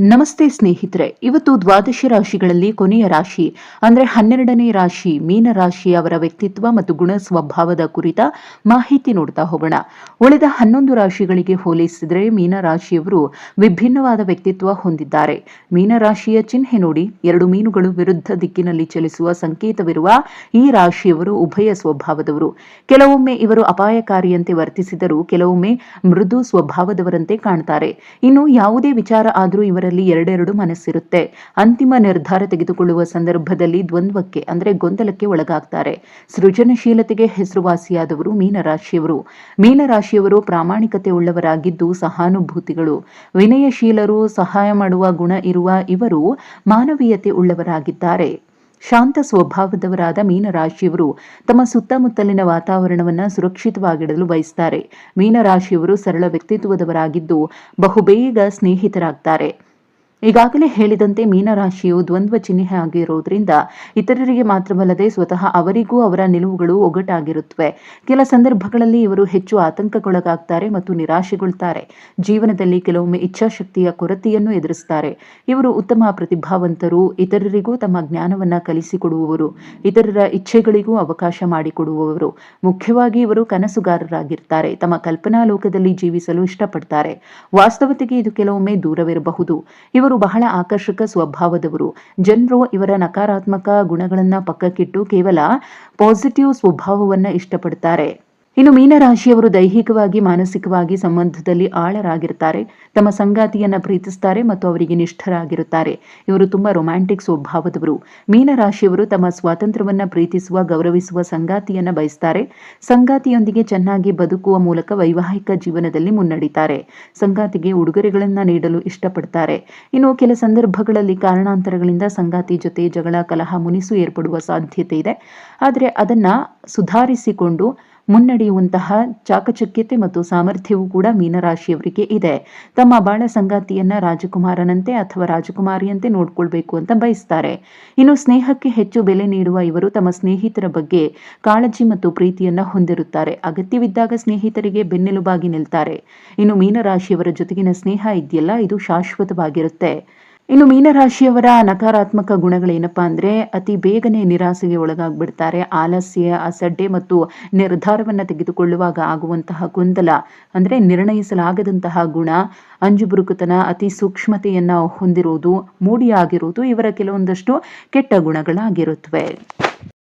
ನಮಸ್ತೆ ಸ್ನೇಹಿತರೆ, ಇವತ್ತು ದ್ವಾದಶ ರಾಶಿಗಳಲ್ಲಿ ಕೊನೆಯ ರಾಶಿ, ಅಂದ್ರೆ ಹನ್ನೆರಡನೇ ರಾಶಿ, ಮೀನ ರಾಶಿ ಅವರ ವ್ಯಕ್ತಿತ್ವ ಮತ್ತು ಗುಣ ಸ್ವಭಾವದ ಕುರಿತ ಮಾಹಿತಿ ನೋಡ್ತಾ ಹೋಗೋಣ. ಉಳಿದ ಹನ್ನೊಂದು ರಾಶಿಗಳಿಗೆ ಹೋಲಿಸಿದರೆ ಮೀನ ರಾಶಿಯವರು ವಿಭಿನ್ನವಾದ ವ್ಯಕ್ತಿತ್ವ ಹೊಂದಿದ್ದಾರೆ. ಮೀನ ರಾಶಿಯ ಚಿಹ್ನೆ ನೋಡಿ, ಎರಡು ಮೀನುಗಳು ವಿರುದ್ಧ ದಿಕ್ಕಿನಲ್ಲಿ ಚಲಿಸುವ ಸಂಕೇತವಿರುವ ಈ ರಾಶಿಯವರು ಉಭಯ ಸ್ವಭಾವದವರು. ಕೆಲವೊಮ್ಮೆ ಇವರು ಅಪಾಯಕಾರಿಯಂತೆ ವರ್ತಿಸಿದರೂ, ಕೆಲವೊಮ್ಮೆ ಮೃದು ಸ್ವಭಾವದವರಂತೆ ಕಾಣ್ತಾರೆ. ಇನ್ನು ಯಾವುದೇ ವಿಚಾರ ಆದರೂ ಇವರ ಎರಡೆರಡು ಮನಸ್ಸಿರುತ್ತೆ. ಅಂತಿಮ ನಿರ್ಧಾರ ತೆಗೆದುಕೊಳ್ಳುವ ಸಂದರ್ಭದಲ್ಲಿ ದ್ವಂದ್ವಕ್ಕೆ, ಅಂದರೆ ಗೊಂದಲಕ್ಕೆ ಒಳಗಾಗ್ತಾರೆ. ಸೃಜನಶೀಲತೆಗೆ ಹೆಸರುವಾಸಿಯಾದವರು ಮೀನರಾಶಿಯವರು. ಮೀನರಾಶಿಯವರು ಪ್ರಾಮಾಣಿಕತೆ ಉಳ್ಳವರಾಗಿದ್ದು ಸಹಾನುಭೂತಿಗಳು. ವಿನಯಶೀಲರು ಸಹಾಯ ಮಾಡುವ ಗುಣ ಇರುವ ಇವರು ಮಾನವೀಯತೆ ಉಳ್ಳವರಾಗಿದ್ದಾರೆ. ಶಾಂತ ಸ್ವಭಾವದವರಾದ ಮೀನರಾಶಿಯವರು ತಮ್ಮ ಸುತ್ತಮುತ್ತಲಿನ ವಾತಾವರಣವನ್ನು ಸುರಕ್ಷಿತವಾಗಿಡಲು ಬಯಸ್ತಾರೆ. ಮೀನರಾಶಿಯವರು ಸರಳ ವ್ಯಕ್ತಿತ್ವದವರಾಗಿದ್ದು ಬಹುಬೇಗ ಸ್ನೇಹಿತರಾಗ್ತಾರೆ. ಈಗಾಗಲೇ ಹೇಳಿದಂತೆ ಮೀನರಾಶಿಯು ದ್ವಂದ್ವ ಚಿಹ್ನೆ ಆಗಿರುವುದರಿಂದ ಇತರರಿಗೆ ಮಾತ್ರವಲ್ಲದೆ ಸ್ವತಃ ಅವರಿಗೂ ಅವರ ನಿಲುವುಗಳು ಒಗಟಾಗಿರುತ್ತವೆ ಕೆಲ ಸಂದರ್ಭಗಳಲ್ಲಿ ಇವರು ಹೆಚ್ಚು ಆತಂಕಕ್ಕೊಳಗಾಗ್ತಾರೆ ಮತ್ತು ನಿರಾಶೆಗೊಳ್ತಾರೆ. ಜೀವನದಲ್ಲಿ ಕೆಲವೊಮ್ಮೆ ಇಚ್ಛಾಶಕ್ತಿಯ ಕೊರತೆಯನ್ನು ಎದುರಿಸುತ್ತಾರೆ ಇವರು ಉತ್ತಮ ಪ್ರತಿಭಾವಂತರು, ಇತರರಿಗೂ ತಮ್ಮ ಜ್ಞಾನವನ್ನ ಕಲಿಸಿಕೊಡುವವರು, ಇತರರ ಇಚ್ಛೆಗಳಿಗೂ ಅವಕಾಶ ಮಾಡಿಕೊಡುವವರು. ಮುಖ್ಯವಾಗಿ ಇವರು ಕನಸುಗಾರರಾಗಿರ್ತಾರೆ, ತಮ್ಮ ಕಲ್ಪನಾ ಲೋಕದಲ್ಲಿ ಜೀವಿಸಲು ಇಷ್ಟಪಡ್ತಾರೆ. ವಾಸ್ತವತೆಗೆ ಇದು ಕೆಲವೊಮ್ಮೆ ದೂರವಿರಬಹುದು. ಇವರು ಇವರು ಬಹಳ ಆಕರ್ಷಕ ಸ್ವಭಾವದವರು. ಜನರು ಇವರ ನಕಾರಾತ್ಮಕ ಗುಣಗಳನ್ನ ಪಕ್ಕಕ್ಕಿಟ್ಟು ಕೇವಲ ಪಾಸಿಟಿವ್ ಸ್ವಭಾವವನ್ನ ಇಷ್ಟಪಡ್ತಾರೆ. ಇನ್ನು ಮೀನರಾಶಿಯವರು ದೈಹಿಕವಾಗಿ, ಮಾನಸಿಕವಾಗಿ ಸಂಬಂಧದಲ್ಲಿ ಆಳರಾಗಿರ್ತಾರೆ. ತಮ್ಮ ಸಂಗಾತಿಯನ್ನ ಪ್ರೀತಿಸ್ತಾರೆ ಮತ್ತು ಅವರಿಗೆ ನಿಷ್ಠರಾಗಿರುತ್ತಾರೆ. ಇವರು ತುಂಬಾ ರೊಮ್ಯಾಂಟಿಕ್ ಸ್ವಭಾವದವರು. ಮೀನರಾಶಿಯವರು ತಮ್ಮ ಸ್ವಾತಂತ್ರ್ಯವನ್ನ ಪ್ರೀತಿಸುವ, ಗೌರವಿಸುವ ಸಂಗಾತಿಯನ್ನ ಬಯಸ್ತಾರೆ. ಸಂಗಾತಿಯೊಂದಿಗೆ ಚೆನ್ನಾಗಿ ಬದುಕುವ ಮೂಲಕ ವೈವಾಹಿಕ ಜೀವನದಲ್ಲಿ ಮುನ್ನಡಿತಾರೆ. ಸಂಗಾತಿಗೆ ಉಡುಗೊರೆಗಳನ್ನ ನೀಡಲು ಇಷ್ಟಪಡ್ತಾರೆ. ಇನ್ನು ಕೆಲ ಸಂದರ್ಭಗಳಲ್ಲಿ ಕಾರಣಾಂತರಗಳಿಂದ ಸಂಗಾತಿ ಜೊತೆ ಜಗಳ, ಕಲಹ, ಮುನಿಸು ಏರ್ಪಡುವ ಸಾಧ್ಯತೆ ಇದೆ. ಆದರೆ ಅದನ್ನ ಸುಧಾರಿಸಿಕೊಂಡು ಮುನ್ನಡೆಯುವಂತಹ ಚಾಕಚಕ್ಯತೆ ಮತ್ತು ಸಾಮರ್ಥ್ಯವೂ ಕೂಡ ಮೀನರಾಶಿಯವರಿಗೆ ಇದೆ. ತಮ್ಮ ಬಾಳ ಸಂಗಾತಿಯನ್ನ ರಾಜಕುಮಾರನಂತೆ ಅಥವಾ ರಾಜಕುಮಾರಿಯಂತೆ ನೋಡ್ಕೊಳ್ಬೇಕು ಅಂತ ಬಯಸ್ತಾರೆ. ಇನ್ನು ಸ್ನೇಹಕ್ಕೆ ಹೆಚ್ಚು ಬೆಲೆ ನೀಡುವ ಇವರು ತಮ್ಮ ಸ್ನೇಹಿತರ ಬಗ್ಗೆ ಕಾಳಜಿ ಮತ್ತು ಪ್ರೀತಿಯನ್ನ ಹೊಂದಿರುತ್ತಾರೆ. ಅಗತ್ಯವಿದ್ದಾಗ ಸ್ನೇಹಿತರಿಗೆ ಬೆನ್ನೆಲುಬಾಗಿ ನಿಲ್ತಾರೆ. ಇನ್ನು ಮೀನರಾಶಿಯವರ ಜೊತೆಗಿನ ಸ್ನೇಹ ಇದೆಯಲ್ಲ, ಇದು ಶಾಶ್ವತವಾಗಿರುತ್ತೆ. ಇನ್ನು ಮೀನರಾಶಿಯವರ ನಕಾರಾತ್ಮಕ ಗುಣಗಳೇನಪ್ಪಾ ಅಂದರೆ ಅತಿ ಬೇಗನೆ ನಿರಾಸೆಗೆ ಒಳಗಾಗ್ಬಿಡ್ತಾರೆ. ಆಲಸ್ಯ, ಅಸಡ್ಡೆ ಮತ್ತು ನಿರ್ಧಾರವನ್ನು ತೆಗೆದುಕೊಳ್ಳುವಾಗ ಆಗುವಂತಹ ಗೊಂದಲ ಅಂದರೆ ನಿರ್ಣಯಿಸಲಾಗದಂತಹ ಗುಣ. ಅಂಜುಬುರುಕುತನ ಅತಿ ಸೂಕ್ಷ್ಮತೆಯನ್ನು ಹೊಂದಿರುವುದು ಮೂಡಿಯಾಗಿರುವುದು ಇವರ ಕೆಲವೊಂದಷ್ಟು ಕೆಟ್ಟ ಗುಣಗಳಾಗಿರುತ್ತವೆ